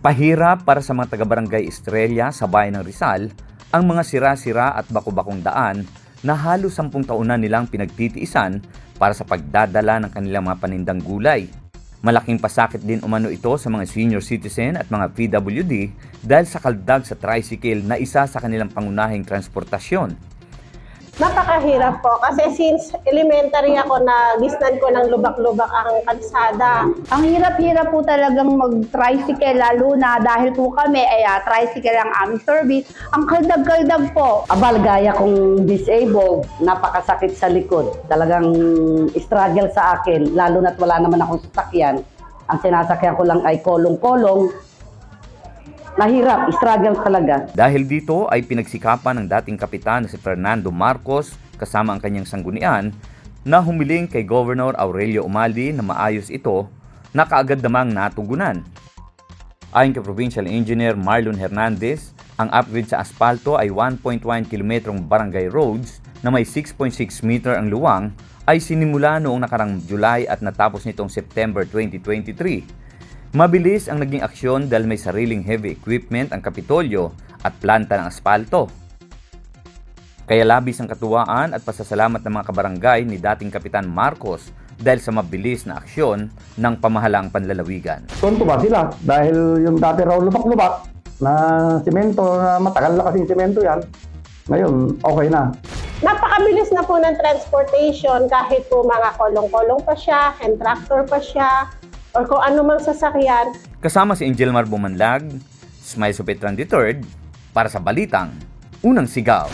Pahirap para sa mga taga-barangay Estrella sa bayan ng Rizal ang mga sira-sira at bako-bakong daan na halos sampung taon na nilang pinagtitiisan para sa pagdadala ng kanilang mga panindang gulay. Malaking pasakit din umano ito sa mga senior citizen at mga PWD dahil sa kaldag sa tricycle na isa sa kanilang pangunahing transportasyon. Napakahirap po kasi since elementary ako na gisnan ko ng lubak-lubak ang kalsada. Ang hirap-hirap po talagang mag-tricycle lalo na dahil po kami ay ah, tricycle ang aming service. Ang kaldag-kaldag po. Abal, gaya kong disabled, napakasakit sa likod. Talagang struggle sa akin, lalo na't wala naman akong sasakyan. Ang sinasakyan ko lang ay kolong-kolong. Mahirap, struggle talaga. Dahil dito ay pinagsikapan ng dating kapitan na si Fernando Marcos kasama ang kanyang sanggunian na humiling kay Governor Aurelio Umaldi na maayos ito na kaagad namang natugunan. Ayon kay Provincial Engineer Marlon Hernandez, ang upgrade sa asfalto ay 1.1 kilometrong barangay roads na may 6.6 meter ang luwang ay sinimula noong nakarang July at natapos nitong September 2023. Mabilis ang naging aksyon dahil may sariling heavy equipment ang Kapitolyo at planta ng asfalto. Kaya labis ang katuwaan at pasasalamat ng mga kabarangay ni dating Kapitan Marcos dahil sa mabilis na aksyon ng pamahalang panlalawigan. Tonto ba sila? Dahil yung dati raw lubak-lubak na simento, na matagal na kasing simento yan. Ngayon, okay na. Napakabilis na po ng transportation kahit po mga kolong-kolong pa siya, hand tractor pa siya, or kung ano mang sasakyan. Kasama si Angel Mar Bumanlag, Smile Supetran III para sa Balitang Unang Sigaw.